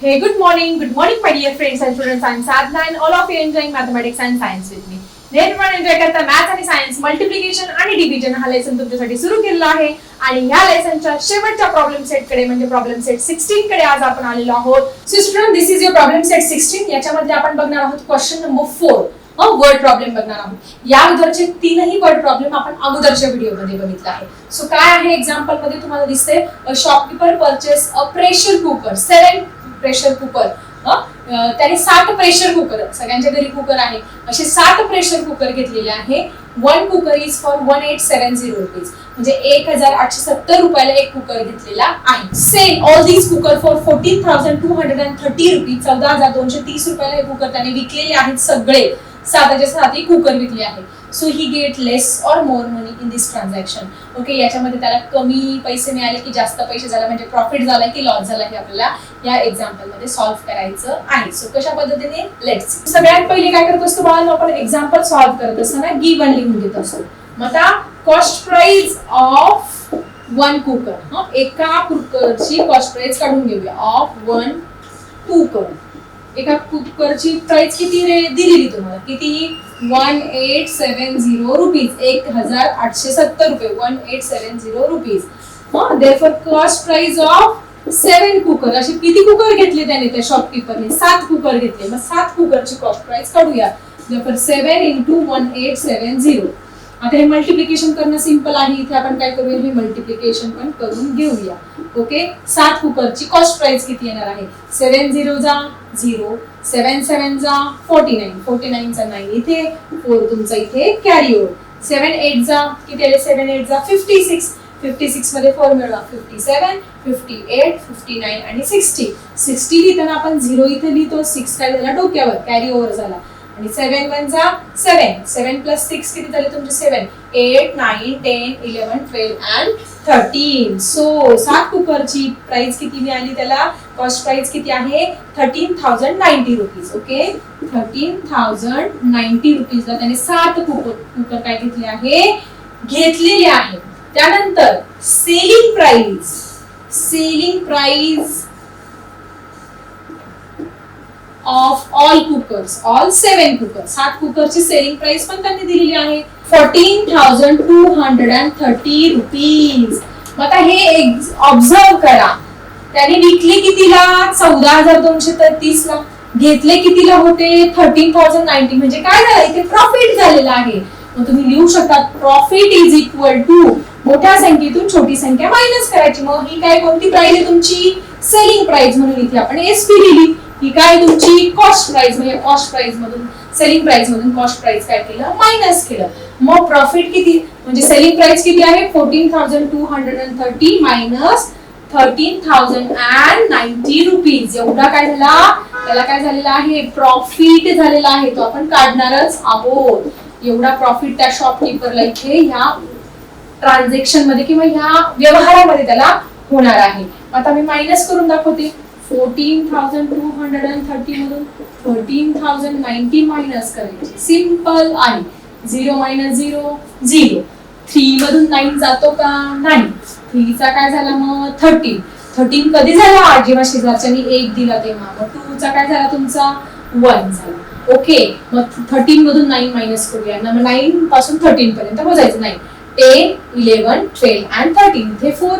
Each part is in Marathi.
Hey, good morning, good morning, my dear friends and students. I'm Sadhna and all of you enjoying mathematics and science with me. नेहमीप्रमाणे एन्जॉय करता मॅथ्स आणि सायन्स मल्टिप्लिकेशन आणि डिव्हिजन हा लेसन तुमच्यासाठी सुरू केलेला आहे. आणि ह्या लेसनच्या शेवटच्या प्रॉब्लेम सेटकडे म्हणजे प्रॉब्लेम सेट सिक्स्टीन कडे आज आपण आलेलो आहोत. So student this is your problem set sixteen याच्यामध्ये आपण बघणार आहोत question number four word problem बघणार आहोत. या अगोदरचे तीनही वर्ड प्रॉब्लेम आपण अगोदरच्या व्हिडिओमध्ये बघितला आहे सो काय आहे एक्झाम्पलमध्ये तुम्हाला दिसते shopkeeper purchase a pressure cooker seven pressure cooker त्याने सात प्रेशर कुकर सगळ्यांच्या घरी कुकर आहे. असे सात प्रेशर कुकर घेतलेले आहे. One cooker is for one eight seven zero rupees म्हणजे एक हजार आठशे सत्तर रुपयाला एक कुकर घेतलेला आहे. Sell all these cooker for fourteen thousand two hundred and thirty rupees चौदा हजार दोनशे तीस रुपयाला हे कुकर त्याने विकलेले आहेत सगळे. साताच्या सात कुकर विकले आहे so he get less or more money in this transaction okay याच्यामध्ये त्याला कमी पैसे मिळाले की जास्त पैसे झाला म्हणजे प्रॉफिट झाला की लॉस झाला हे आपल्याला या एक्झाम्पलमध्ये सॉल्व्ह करायचं आहे. सो कशा पद्धतीने? लेट्स सगळ्यात पहिले काय करत असतो बाळांनो आपण एक्झाम्पल सॉल्व्ह करत असताना गिवन लिहून घेत असतो. मग आता cost price of one cooker एका कुकरची कॉस्ट प्राईज काढून घेऊया. ऑफ वन कुकर एका कुकरची प्राइस किती रे दिलेली तुम्हाला? किती? One eight seven zero rupees एक हजार आठशे सत्तर रुपये one eight seven zero rupees therefore cost price of seven cooker असे किती कुकर घेतले त्याने त्या शॉपकीपरने सात कुकर घेतले. मग सात कुकरची कॉस्ट प्राइस काढूया. Therefore seven into one eight seven zero आता हे मल्टिप्लिकेशन करणं सिंपल आहे. इथे आपण काय करूया? हे मल्टिप्लिकेशन पण करून घेऊया. ओके सात कुकरची कॉस्ट प्राइस किती येणार आहे? सेवन झिरो जा झिरो सेवन सेवन जा फोर्टी नाईन फोर्टी नाईनचा नाईन इथे फोर तुमचा इथे कॅरी ओव्हर सेवन एट जा किती आले? सेवन एट जा फिफ्टी सिक्स फिफ्टी सिक्समध्ये फोर मिळवा. Fifty seven fifty eight fifty nine आणि सिक्स्टी सिक्स्टी लिहिताना आपण झिरो इथे लिहितो. सिक्स काय झाला? डोक्यावर. कॅरी ओव्हर झाला. आणि सेवन वन जा सेवन सेवन प्लस सिक्स किती झाले तुमचे seven eight nine ten eleven twelve and thirteen so सात कुकरची प्राइस किती मिळाली त्याला? कॉस्ट प्राइस किती आहे? Thirteen thousand ninety rupees okay thirteen thousand ninety रुपीजला त्याने सात कुकर कुकर काय घेतले आहे? घेतलेले आहे. त्यानंतर selling price selling price of all cookers all seven cookers सात कुकरची सेलिंग प्राइस पण त्यांनी दिलेली आहे. Fourteen thousand two hundred and thirty rupees मग आता हे ऑब्झर्व करा. त्याने विकले कितीला? चौदा हजार दोनशे तीस ला. घेतले कितीला होते? थर्टीन थाउजंड नाईन्टी म्हणजे काय झालं? इथे प्रॉफिट झालेला आहे. मग तुम्ही लिहू शकता प्रॉफिट इज इक्वल टू मोठ्या संख्येतून छोटी संख्या मायनस करायची. मग ही काय कोणती प्राइस आहे तुमची? सेलिंग प्राइस म्हणून इथे आपण एसपी लिहिली. की काय तुमची कॉस्ट प्राइस म्हणजे कॉस्ट प्राइस मधून सेलिंग प्राइस मधून कॉस्ट प्राइस काय केलं? मायनस केलं. मग प्रॉफिट किती? म्हणजे सेलिंग प्राइस किती आहे? Fourteen thousand two hundred and thirty minus thirteen thousand and ninety rupees एवढा काय झाला? त्याला काय झालेला आहे? प्रॉफिट झालेला आहे. तो आपण काढणारच आहोत. एवढा प्रॉफिट त्या शॉपकीपरला इथे ह्या ट्रान्झॅक्शनमध्ये किंवा ह्या व्यवहारामध्ये त्याला होणार आहे. आता मी मायनस करून दाखवते. Fourteen thousand two hundred and thirty मधून थर्टीन थाउजंड नाईन्टी मायनस करायचे. सिंपल आहे zero minus zero zero. Three मधून नाईन जातो का? नाही. थ्रीचा काय झाला मग? थर्टीन. थर्टीन कधी झाला? आठ. जेव्हा शेजारच्यानी एक दिला तेव्हा. मग टूचा काय झाला तुमचा? वन झाला. ओके. मग थर्टीन मधून नाईन मायनस करूया. मग नाईन पासून थर्टीन पर्यंत मोजायचं nine ten eleven twelve and thirteen. इथे फोर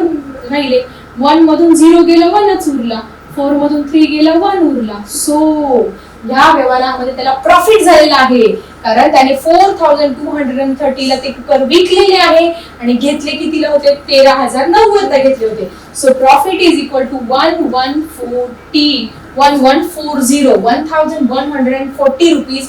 राहिले. वन मधून झिरो गेलं वनच उरला. फोर मधून थ्री गेलं वन उरला. सो या व्यवहारामध्ये त्याला प्रॉफिट झालेला आहे. कारण त्याने four thousand two hundred and थर्टीला ते कुकर विकलेले आहे आणि घेतले कितीला होते? तेरा हजार नव्वदला घेतले होते. So profit is equal to one one forty one one four zero one thousand one hundred and forty rupees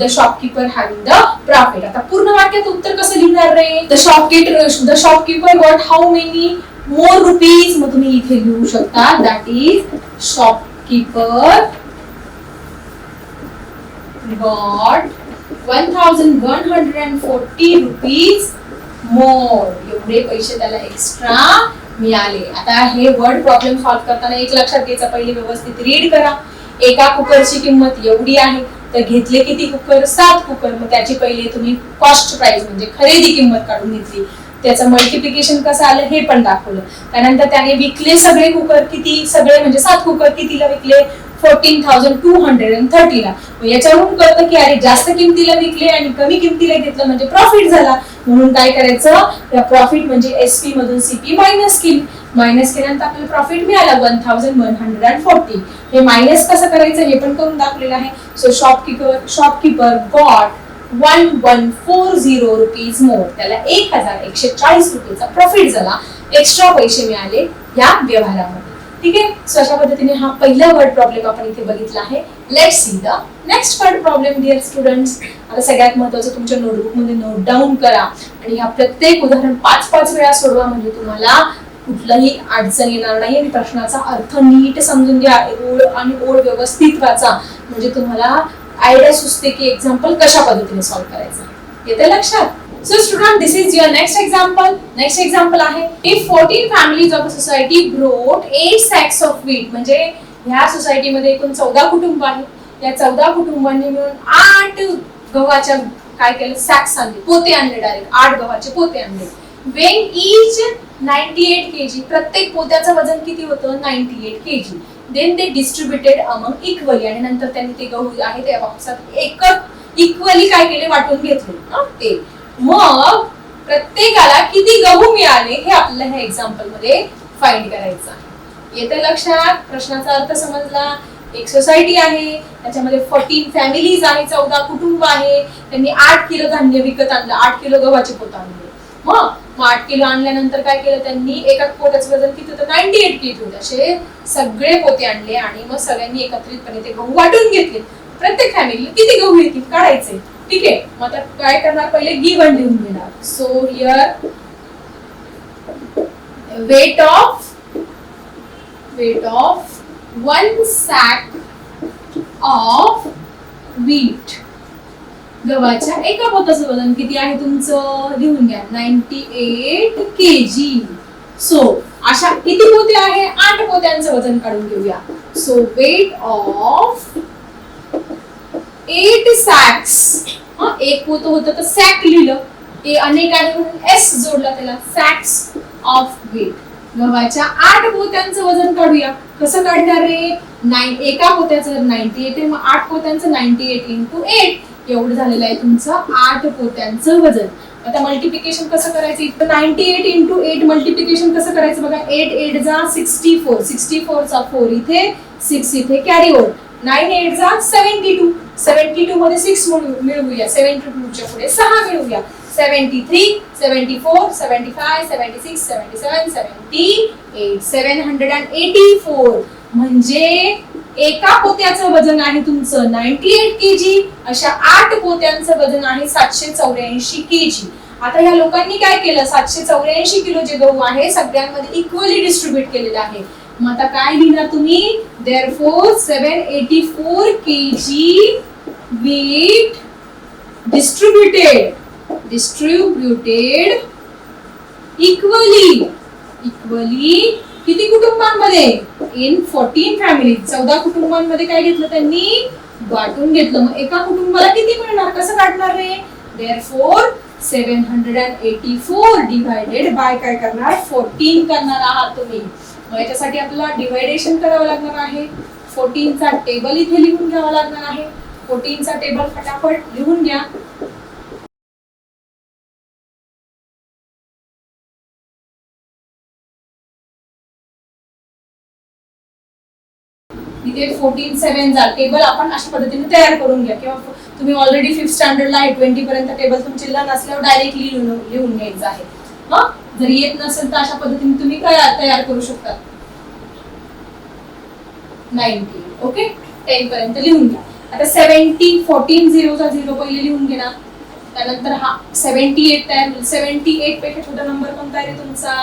the shopkeeper having the profit आता पूर्ण वाक्यात उत्तर कसं लिहिणार रे? The shopkeeper the shopkeeper got how many more rupees मग तुम्ही इथे लिहू शकता. That is shopkeeper got one thousand one hundred and forty rupees more एवढे पैसे त्याला एक्स्ट्रा मिळाले. आता हे वर्ड प्रॉब्लेम सॉल्व्ह करताना एक लक्षात घ्यायचं. पहिले व्यवस्थित रीड करा. एका कुकरची किंमत एवढी आहे. तर घेतले किती कुकर? सात कुकर. मग त्याची पहिले तुम्ही कॉस्ट प्राइस म्हणजे खरेदी किंमत काढून घेतली. त्याचं मल्टिप्लिकेशन कसं आलं हे पण दाखवलं. त्यानंतर त्याने विकले सगळे कुकर किती सगळे म्हणजे सात कुकर कितीला विकले? Fourteen thousand two hundred and थर्टीला याच्यावरून कळतं की अरे जास्त किमतीला विकले आणि कमी किमतीला घेतलं म्हणजे प्रॉफिट झाला. म्हणून काय करायचं? त्या प्रॉफिट म्हणजे एस पी मधून सीपी मायनस केली. मायनस केल्यानंतर आपल्याला प्रॉफिट मिळाला one thousand one hundred and forty हे मायनस कसं करायचं हे पण करून दाखवलेलं आहे. So shopkeeper shopkeeper got one one four zero rupees more त्याला एक हजार एकशे चाळीस रुपयेचा प्रॉफिट झाला. एक्स्ट्रा पैसे मिळाले या व्यवहारामध्ये. ठीक आहे? सो अशा पद्धतीने हा पहिला वर्ड प्रॉब्लेम आपण इथे बघितला आहे. Let see the next word problem dear students आता सगळ्यात महत्वाचं तुमच्या नोटबुकमध्ये नोट डाऊन करा. आणि ह्या प्रत्येक उदाहरण पाच पाच वेळा सोडवा. म्हणजे तुम्हाला कुठलाही अडचण येणार नाही. आणि प्रश्नाचा अर्थ नीट समजून घ्या. ओळ आणि ओळ व्यवस्थित वाचा. म्हणजे तुम्हाला आयडिया सुचते की एक्झाम्पल कशा पद्धतीने सॉल्व्ह करायचं. येते लक्षात? So student this is your next example next example आहे if fourteen families of society brought eight sacks of wheat म्हणजे ह्या सोसायटीमध्ये एकूण चौदा कुटुंब आहेत. या चौदा कुटुंबांनी मिळून आठ गव्हाच्या काय केलं? सॅक्स आणले. पोते आणले डायरेक्ट आठ गव्हाचे पोते आणले. When each ninety eight K G. प्रत्येक पोत्याचं वजन किती होतं? Ninety eight K G. Then ते डिस्ट्रीब्युटेड अमंग इक्वली आणि नंतर त्यांनी ते गहू आहे त्या बॉक्सात एकच इक्वली काय केले? वाटून घेतले. ते. मग प्रत्येकाला किती गहू मिळाले? हे आपल्याला ह्या एक्झाम्पलमध्ये फाईंड करायचं आहे. येतं लक्षात? प्रश्नाचा अर्थ समजला? एक सोसायटी आहे त्याच्यामध्ये फोर्टीन फॅमिलीज आहे चौदा कुटुंब आहे. त्यांनी आठ किलो धान्य विकत आणलं. आठ किलो गव्हाचे पोत आणले. मग मग आठ किलो आणल्यानंतर काय केलं त्यांनी? एका पोत्याचं वजन किती होतं? नाईन्टी एट केजी होतं. असे सगळे पोते आणले आणि मग सगळ्यांनी एकत्रितपणे ते गहू वाटून घेतले. प्रत्येक फॅमिली किती गहू येतील? काढायचे. ठीक आहे? मग आता काय करणार? पहिले गिवन लिहून घेणार. So here weight of weight of one sack of wheat. गव्हाच्या एका पोताचं वजन किती आहे तुमचं? लिहून घ्या. Ninety eight K G so अशा किती पोते आहे? आठ पोत्यांचं वजन काढून घेऊया. So weight of eight sacks एक पोत होतं तर सॅक लिहिलं. ए अनेक आहे म्हणून एस जोडला त्याला. सॅक्स ऑफ वेट गव्हाच्या आठ पोत्यांचं वजन काढूया. कसं काढणार रे? नाईन एका पोत्याचं नाईन्टी एट आहे मग आठ पोत्यांचं नाईन्टी एट इंटू एट एवढं झालेलं आहे तुमचं आठ पोत्यांचं वजन. आता मल्टिप्लिकेशन कसं करायचं? इथं ninety eight into eight multiplication कसं करायचं बघा? एट एट जा सिक्स्टी फोर सिक्स्टी फोरचा फोर इथे सिक्स इथे कॅरी ओव्हर नाईन एट जा सेव्हन्टी टू सेव्हन्टी टू मध्ये सिक्स मिळवूया. सेव्हन्टी टूच्या पुढे सहा मिळवूया. Seventy three seventy four seventy five seventy six seventy seven seventy eight seven hundred and eighty four म्हणजे एका पोत्याचं वजन आहे तुमचं नाईन्टी एट के जी अशा आठ पोत्यांचं वजन आहे सातशे चौऱ्याऐंशी के जी आता ह्या लोकांनी काय केलं? सातशे चौऱ्याऐंशी किलो जे गहू आहे सगळ्यांमध्ये इक्वली डिस्ट्रीब्युट केलेलं आहे. मग आता काय लिहिणार तुम्ही? Therefore seven eighty four K G wheat distributed distributed equally equally किती कुटुंबांमध्ये? इन फोर्टीन फॅमिली चौदा कुटुंबांमध्ये काय घेतलं त्यांनी? वाटून घेतलं. मग एका कुटुंबाला किती मिळणार? कसं काढणार रे? Therefore seven hundred and eighty four divided by काय करणार? फोर्टीन करणार आहात तुम्ही. मग याच्यासाठी आपल्याला डिवायडेशन करावं लागणार आहे. फोर्टीनचा टेबल इथे लिहून घ्यावा लागणार आहे. फोर्टीनचा टेबल फटाफट लिहून घ्या. इथे फोर्टीन सेव्हनचा टेबल आपण अशा पद्धतीने तयार करून घ्या. किंवा तुम्ही ऑलरेडी फिफ्थ स्टँडर्डला आहे ट्वेंटी पर्यंत टेबल तुमचे लहान असल्यावर डायरेक्टली लिहून लिहून घ्यायचं आहे. मग जर येत नसेल तर अशा पद्धतीने तुम्ही काय तयार करू शकता. नाईन्टीन ओके टेन पर्यंत लिहून घ्या. आता सेव्हन्टी फोर्टीन झिरोचा झिरो पहिले लिहून घेणार त्यानंतर हा सेव्हन्टी एट तयार होईल. सेव्हन्टी एटपेक्षा छोटा नंबर कोणता आहे रे तुमचा?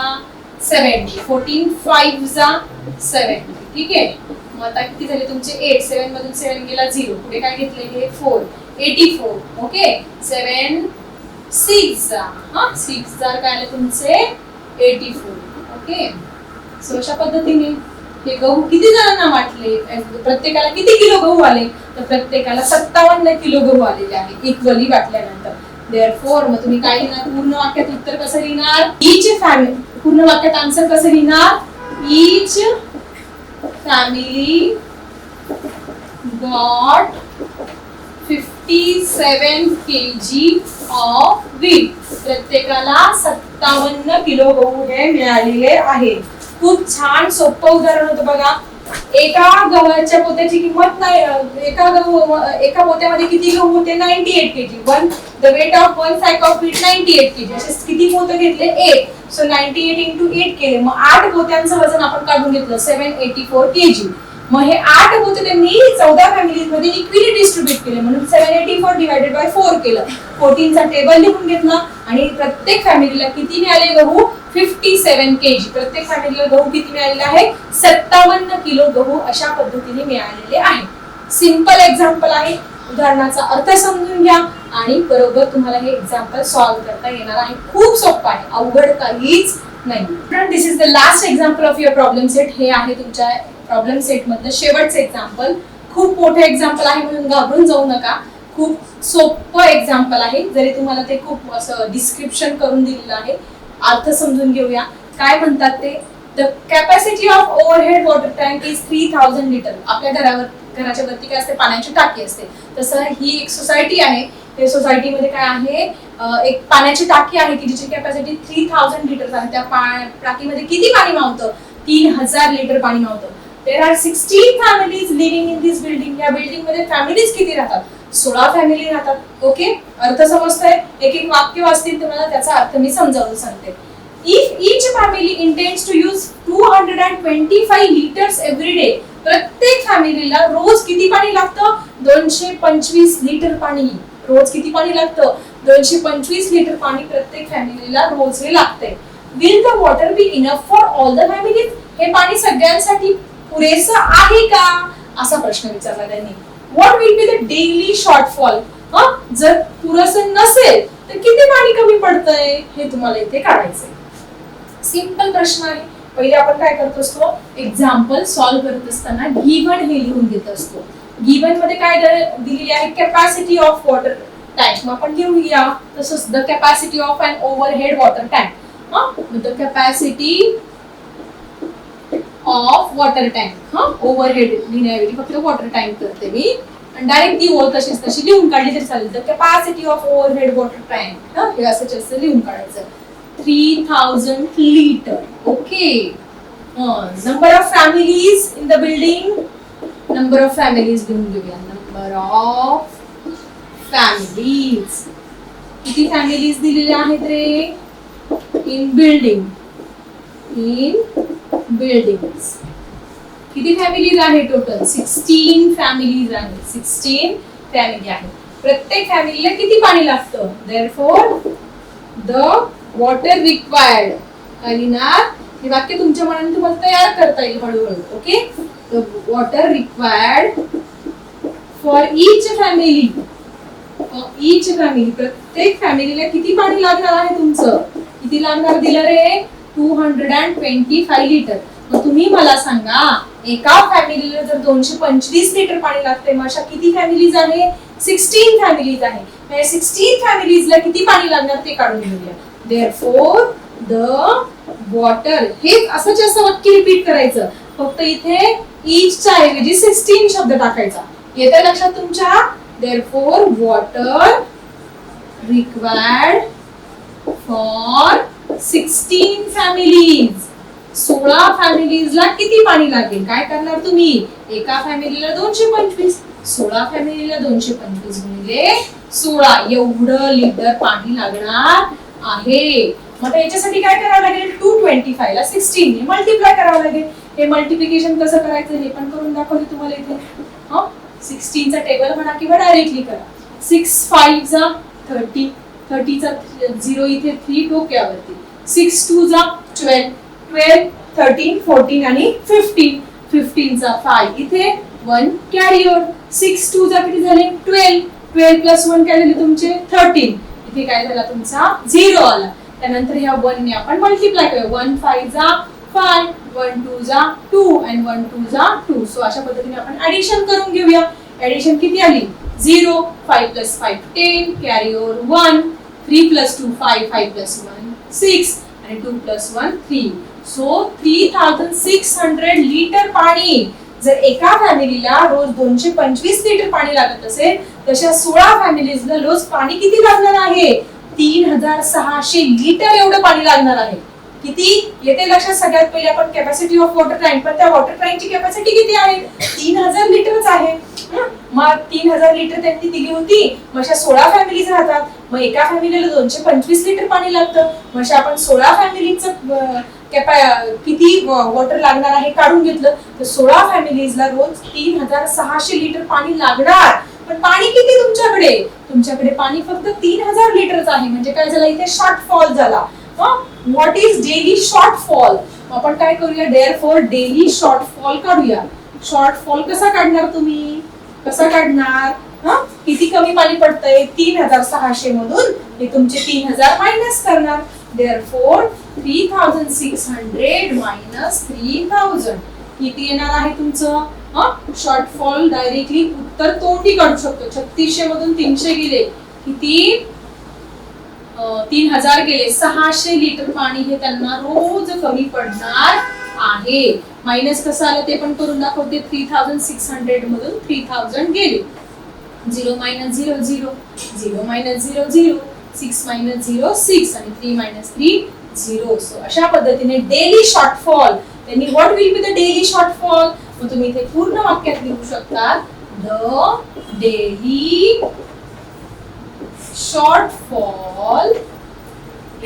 सेव्हन्टी फोर्टीन फाईव्ह जा सेव्हन्टी ठीक आहे? मग आता किती झाले? तुमचे एट सेव्हन मधून सेव्हन गेला झिरो पुढे काय घेतले हे? Four eighty four okay seven six जा हा सिक्स जार काय आले तुमचे? एटी फोर ओके सो अशा पद्धतीने हे गहू किती जणांना वाटले? प्रत्येकाला किती किलो गहू आले? तर प्रत्येकाला सत्तावन्न किलो गहू आलेले आहे इक्वली वाटल्यानंतर. देअर फोर मग तुम्ही काय लिहिणार? पूर्ण वाक्यात उत्तर कसं लिहिणार? ईच फॅमिली पूर्ण वाक्यात आन्सर कसं लिहिणार? Each family got 57 kg of wheat. प्रत्येकाला सत्तावन्न किलो गहू हे मिळालेले आहे. खूप छान सोपं उदाहरण होतं बघा. एका गव्हाच्या पोत्याची किंमत नाही एका गहू एका पोत्यामध्ये किती गहू होते? Ninety eight kg one the weight of one sack of wheat ninety eight kg असे किती पोतं घेतले? एक. So ninety eight into eight केले. मग आठ गोत्यांचं वजन आपण काढून घेतलं. Seven eighty four K G मग हे आठ गोते त्यांनी चौदा फॅमिलीजमध्ये इक्विली डिस्ट्रीब्युट केले. म्हणून seven eighty four divided by four केलं. फोर्टीनचा टेबल लिहून घेतला. आणि प्रत्येक फॅमिलीला किती मिळाले गहू? फिफ्टी सेव्हन केजी प्रत्येक फॅमिलीला गहू किती मिळालेला आहे सत्तावन्न किलो गहू अशा पद्धतीने मिळालेले आहे सिंपल एक्झाम्पल आहे. उदाहरणाचा अर्थ समजून घ्या. आणि बरोबर तुम्हाला हे एक्झाम्पल सॉल्व्ह करता येणार आहे. खूप सोपं आहे. अवघड काहीच नाही. This is the last example of your problem set हे आहे तुमच्या प्रॉब्लेम सेट मधलं शेवटचं एक्झाम्पल खूप मोठं एक्झाम्पल आहे म्हणून घाबरून जाऊ नका. खूप सोपं एक्झाम्पल आहे. जरी तुम्हाला ते खूप असं डिस्क्रिप्शन करून दिलेलं आहे अर्थ समजून घेऊया. काय म्हणतात ते? The capacity of overhead water tank is three thousand litre आपल्या घरावर घराच्या वरती काय असते? पाण्याची टाकी असते. तसं ही एक सोसायटी आहे. ते सोसायटीमध्ये काय आहे? एक पाण्याची टाकी आहे की जिची कॅपॅसिटी थ्री थाउजंड लिटर आहे. त्या पा- टाकीमध्ये किती पाणी मावतं? तीन हजार लिटर पाणी मावतं. There are sixteen families living in this building या बिल्डिंगमध्ये फॅमिलीज किती राहतात? सोळा फॅमिली राहतात. ओके अर्थ समजतोय? एक एक वाक्य वाचतील तुम्हाला त्याचा अर्थ मी समजावून सांगते. If each family intends to use two hundred and twenty five litres every day प्रत्येक फॅमिलीला रोज किती पाणी लागतं? दोनशे पंचवीस लिटर पाणी. रोज किती पाणी लागतं? दोनशे पंचवीस लिटर पाणी प्रत्येक फॅमिलीला रोज हे लागते will the water be enough for all the family हे पाणी सगळ्यांसाठी पुरेसं आहे का? असा प्रश्न विचारला त्यांनी. What will be the daily shortfall जर पुरेसं नसेल तर किती पाणी कमी पडतंय? हे तुम्हाला इथे काढायचंय. सिंपल प्रश्न आहे. पहिले आपण काय करत असतो? एक्झाम्पल सॉल्व्ह करत असताना गिवन हे लिहून घेत असतो. गिवनमध्ये काय दिलेली आहे? कॅपॅसिटी ऑफ वॉटर टँक मग आपण लिहूया तसंच the capacity of and overhead water tank the capacity of water tank हा? ओव्हरहेड लिहिण्याऐवजी फक्त वॉटर टँक करते मी. आणि डायरेक्ट ती ओळ तशीच तशी लिहून काढली तरी चालेल. The capacity of overhead water tank हा? हे असं असं लिहून काढायचं. Three thousand litre okay number of families in the building number of families घेऊन घेऊया. नंबर ऑफ फॅमिलीज किती फॅमिलीज दिलेल्या आहेत रे? इन बिल्डिंग इन बिल्डिंग्स किती फॅमिलीज आहे टोटल सिक्स्टीन फॅमिलीज आहेत. सिक्स्टीन फॅमिली आहे प्रत्येक फॅमिलीला किती पाणी लागतं? Therefore the water required लिहिणार हे वाक्य तुमच्या मनाने तुम्हाला तयार करता येईल हळूहळू okay the water required for each family each family प्रत्येक फॅमिलीला किती पाणी लागणार आहे तुमचं? किती लागणार? दिलं रे. Two hundred and twenty five litre मग तुम्ही मला सांगा एका फॅमिलीला जर दोनशे पंचवीस लिटर पाणी लागते मग अशा किती फॅमिलीज आहे? सिक्स्टीन फॅमिलीज आहे. म्हणजे सिक्स्टीन फॅमिलीजला किती पाणी लागणार ते काढून घेऊया. देअर फोर द वॉटर हे असं असं वाक्य रिपीट करायचं. फक्त इथे ईचच्या ऐवजी सिक्स्टीन शब्द टाकायचा. येतं लक्षात तुमच्या therefore water required for sixteen families सोळा फॅमिलीजला किती पाणी लागेल? काय करणार तुम्ही? एका फॅमिलीला दोनशे पंचवीस. सोळा फॅमिलीला दोनशे पंचवीस गुणिले सोळा. एवढं लिटर पाणी लागणार आहे. मग याच्यासाठी काय करावं लागेल? टू ट्वेंटी फायव्ह ला सिक्स्टीन मल्टिप्लाय करावं लागेल. हे मल्टिप्लिकेशन कसं करायचं हे पण करून दाखवले तुम्हाला इथे. हा? सिक्स्टीनचा टेबल म्हणा किंवा डायरेक्टली करा. सिक्स फाईव्हचा थर्टी थर्टीचा झिरो इथे थ्री डोक्यावरती. Six two twelve twelve thirteen fourteen आणि फिफ्टीन फिफ्टीनचा फाय इथे वन कॅरियर सिक्स टू किती झाले? ट्वेल्व ट्वेल्व प्लस वन काय झाले तुमचे? थर्टीन इथे काय झाला? तुमचा झिरो आला. त्यानंतर ह्या वनने आपण मल्टिप्लाय करूया. वन फाय जा फाय वन टू जा टू अँड वन टू जा टू सो अशा पद्धतीने आपण ऍडिशन करून घेऊया. ऍडिशन किती आली? Zero five plus five ten carry over one three plus two five five plus one six आणि two plus one three so three thousand six hundred litre पाणी. जर एका फॅमिलीला रोज दोनशे पंचवीस लिटर पाणी लागत असेल तशा सोळा फॅमिलीजला रोज पाणी किती लागणार आहे? तीन हजार सहाशे लिटर एवढं पाणी लागणार आहे. किती? येते लक्षात सगळ्यात पहिले आपण कॅपॅसिटी ऑफ वॉटर टँक पण त्या वॉटर टँकची कॅपॅसिटी किती आहे? तीन हजार लिटरच आहे. मग तीन हजार लिटर त्यांनी दिली होती. मग अशा सोळा फॅमिलीज राहतात. मग एका फॅमिलीला दोनशे पंचवीस लिटर पाणी लागतं. मग अशा आपण सोळा फॅमिलीचं कॅपॅ किती वॉटर लागणार आहे काढून घेतलं. तर सोळा फॅमिलीजला रोज तीन हजार सहाशे लिटर पाणी लागणार. पण पाणी किती तुमच्याकडे? तुमच्याकडे पाणी फक्त तीन हजार लिटरच आहे. म्हणजे काय झालं? इथे शॉर्टफॉल झाला. व्हॉट इज डेली शॉर्टफॉल आपण काय करूया? डेअर फॉर डेली शॉर्टफॉल काढूया. शॉर्टफॉल कसा काढणार तुम्ही? कसा काढणार? हा? किती कमी पाणी पडतंय? तीन हजार सहाशे मधून हे तुमचे तीन हजार मायनस करणार. Therefore three thousand six hundred minus three thousand किती येणार आहे तुमचं? हा? शॉर्टफॉल डायरेक्टली उत्तर तोंडी काढू शकतो. छत्तीसशे मधून तीनशे गेले. किती? तीन हजार गेले. सहाशे लिटर पाणी हे त्यांना रोज कमी पडणार आहे. मायनस कसं आलं ते पण करून दाखवते थ्री थाउजंड सिक्स हंड्रेड मधून थ्री थाउजंड गेले. Zero minus zero zero zero minus zero zero six minus zero six आणि three minus three zero so अशा पद्धतीने डेली शॉर्टफॉल त्यांनी what will be the daily shortfall मग तुम्ही इथे पूर्ण वाक्यात लिहू शकता. The daily shortfall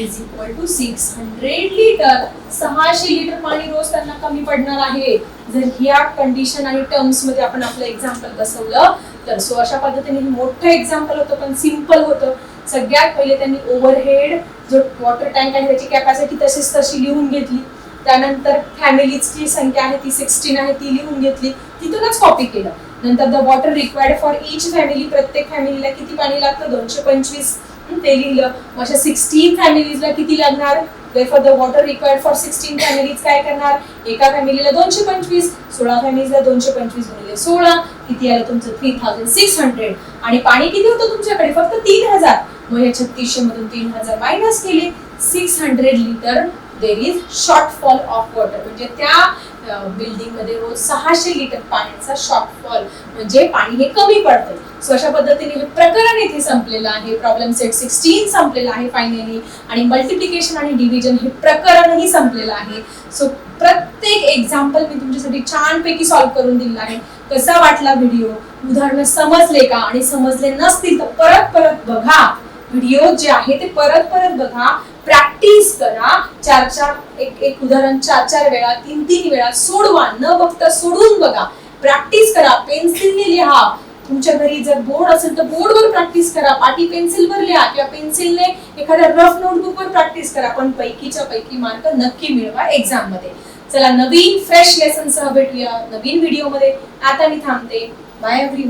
is equal to 600 litre सहाशे लिटर पाणी रोज त्यांना कमी पडणार आहे. जर ह्या कंडिशन आणि टर्म्समध्ये आपण आपलं एक्झाम्पल बसवलं तर सो अशा पद्धतीने हे मोठं एक्झाम्पल होतं पण सिंपल होतं. सगळ्यात पहिले त्यांनी ओव्हरहेड जो वॉटर टँक आहे त्याची कॅपॅसिटी तशीच तशी लिहून घेतली. त्यानंतर फॅमिलीची संख्या आहे ती सिक्स्टीन आहे ती लिहून घेतली. तिथूनच कॉपी केलं. नंतर the water required for each family प्रत्येक फॅमिलीला किती पाणी लागतं? दोनशे पंचवीस. ते लिहिलं. मग अशा सिक्स्टीन फॅमिलीजला किती लागणार? For the water required for sixteen families काय करणार? एका फॅमिलीला दोनशे पंचवीस सोळा फॅमिलीजला दोनशे पंचवीस गुणिले सोळा. किती आलं तुमचं? थ्री थाउजंड सिक्स हंड्रेड आणि पाणी किती होतं तुमच्याकडे? फक्त तीन हजार. मग या छत्तीसशे मधून तीन हजार मायनस केले six hundred litre there is shortfall of water म्हणजे त्या बिल्डिंगमध्ये रोज सहाशे लिटर पाण्याचा शॉर्टफॉल म्हणजे पाणी हे कमी पडतं सो अशा पद्धतीने हे प्रकरण इथे संपलेलं आहे. प्रॉब्लेम सेट सिक्स्टीन संपलेलं आहे फायनली आणि मल्टिप्लिकेशन आणि डिव्हिजन हे प्रकरणही संपलेलं आहे. सो प्रत्येक एक्झाम्पल मी तुमच्यासाठी छानपैकी सॉल्व्ह करून दिलेला आहे. कसा वाटला व्हिडिओ उदाहरणं समजले का? आणि समजले नसतील तर परत परत बघा. व्हिडिओ जे आहे ते परत परत बघा प्रॅक्टिस करा. चार चार एक एक उदाहरण चार चार वेळा तीन तीन वेळा सोडवा. न बघता सोडून बघा. प्रॅक्टिस करा. पेन्सिलने लिहा. तुमच्या घरी जर बोर्ड असेल तर बोर्डवर प्रॅक्टिस करा. पाटी पेन्सिलवर लिहा किंवा पेन्सिलने एखाद्या रफ नोटबुकवर प्रॅक्टिस करा. पण पैकीच्या पैकी मार्क नक्की मिळवा एक्झाममध्ये. चला नवीन फ्रेश लेसन सह भेटूया नवीन व्हिडिओमध्ये. आता मी थांबते. Bye every